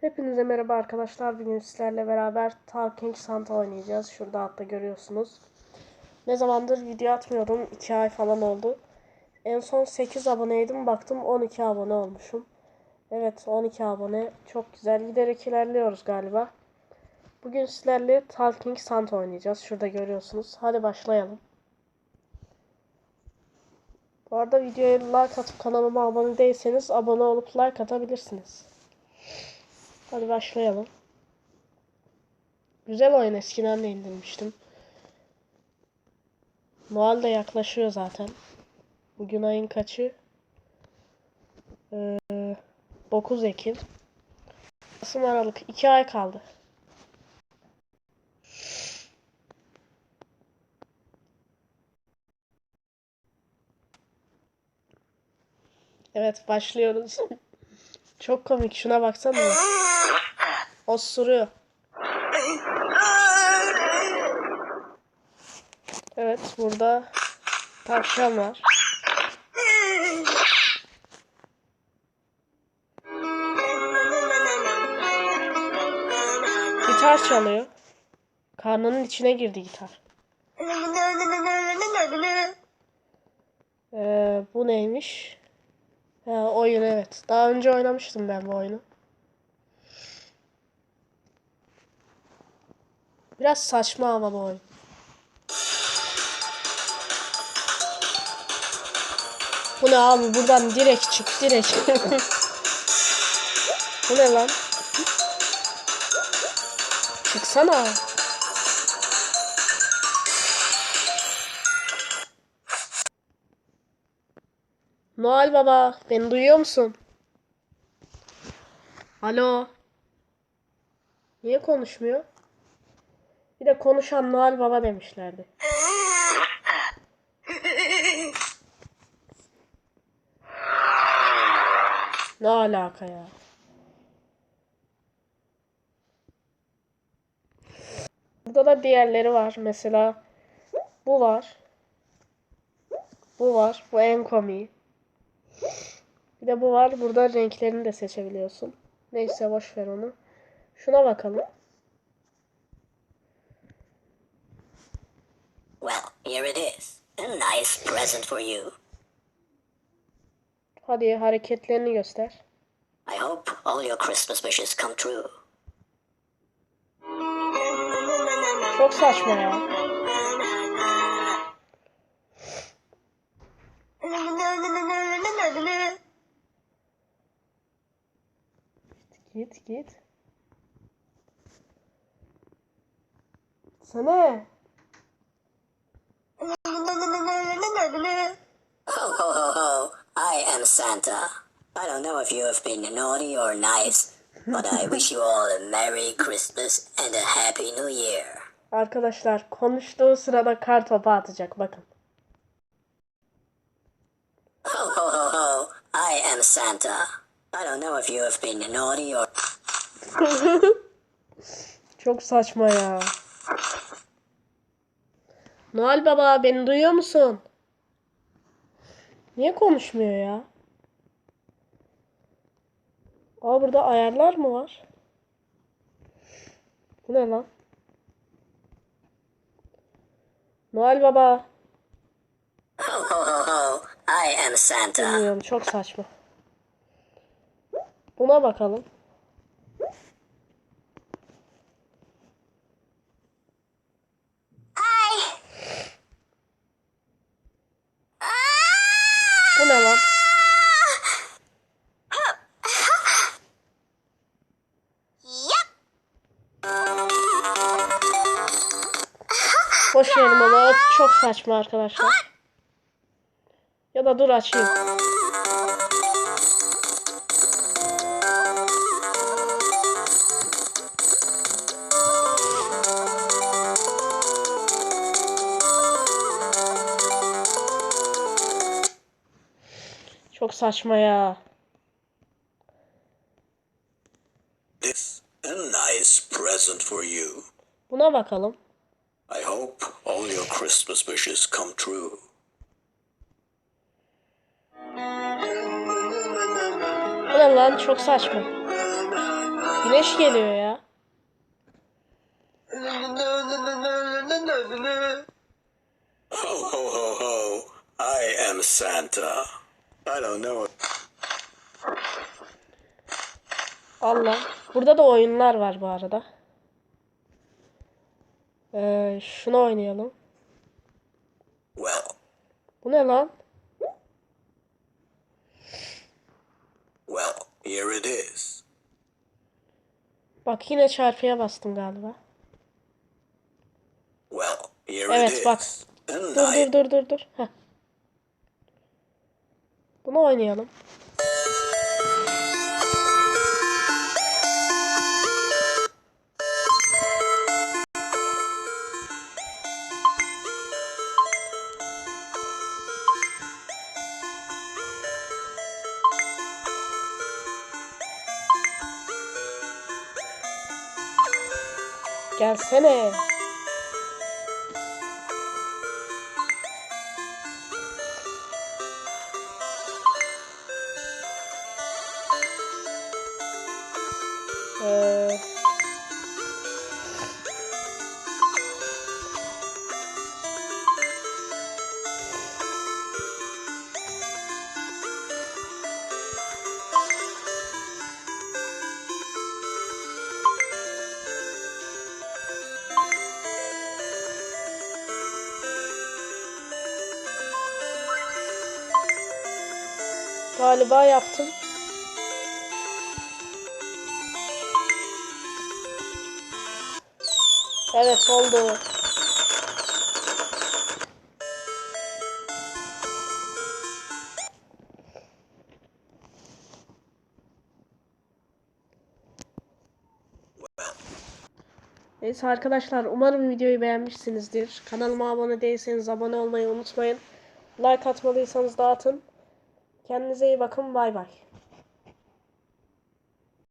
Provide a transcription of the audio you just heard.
Hepinize merhaba arkadaşlar. Bugün sizlerle beraber Talking Santa oynayacağız. Şurada altta görüyorsunuz. Ne zamandır video atmıyordum. 2 ay falan oldu. En son 8 aboneydim. Baktım 12 abone olmuşum. Evet 12 abone. Çok güzel. Giderek ilerliyoruz galiba. Bugün sizlerle Talking Santa oynayacağız. Şurada görüyorsunuz. Hadi başlayalım. Bu arada videoya like atıp kanalıma abone değilseniz abone olup like atabilirsiniz. Hadi başlayalım. Güzel oyun eskiden de indirmiştim. Noel de yaklaşıyor zaten. Bugün ayın kaçı? Ee, 9 Ekim. Kasım Aralık. 2 ay kaldı. Evet başlıyoruz. Çok komik. Şuna baksana. Osuruyor. Evet burada tavşan var. Gitar çalıyor. Karnının içine girdi gitar. Ee, bu neymiş? Ha, oyun evet. Daha önce oynamıştım ben bu oyunu. Biraz saçma ama bu oyun. Bu ne abi buradan direkt çık direkt. bu ne lan? Çıksana. Noel Baba, beni duyuyor musun? Alo. Niye konuşmuyor? Bir de konuşan Noel Baba demişlerdi. Ne alaka ya? Burada da diğerleri var. Mesela bu var. Bu var. Bu en komiği. Bir de bu var. Burada renklerini de seçebiliyorsun. Neyse boş ver onu. Şuna bakalım. Well, here it is. A nice present for you. Hadi hareketlerini göster. I hope all your Christmas wishes come true. Çok saçma ya. Git git. Sana. Ho ho ho ho! I am Santa. I don't know if you have been naughty or nice, but I wish you all a Merry Christmas and a Happy New Year. Arkadaşlar konuştuğu sırada kar topu atacak bakın. Ho ho ho ho! Am Santa. I don't know if you have been naughty or Çok saçma ya. Noel Baba beni duyuyor musun? Niye konuşmuyor ya? Aa burada ayarlar mı var? Bu ne lan? Noel Baba. ho ho ho ho! I am Santa. Bilmiyorum çok saçma. Buna bakalım. Bu ne lan? Boş verin onu. Çok saçma arkadaşlar. Ya da dur açayım. Saçma ya. It's a nice present for you. Buna bakalım. I hope all your Christmas wishes come true. Bu ne lan çok saçma. Güneş geliyor ya. Ho, ho, ho, ho. I am Santa. I don't know. Allah. Burada da oyunlar var bu arada. Ee, şunu oynayalım. Well, Bu ne lan? well, here it is. Bak yine çarpıya bastım galiba. Well, here Evet, it is. bak. Dur dur dur dur dur. Heh. Bunu oynayalım. Gelsene. Ee, galiba yaptım. Evet oldu. Neyse arkadaşlar umarım videoyu beğenmişsinizdir. Kanalıma abone değilseniz abone olmayı unutmayın. Like atmalıysanız da atın. Kendinize iyi bakın bay bay.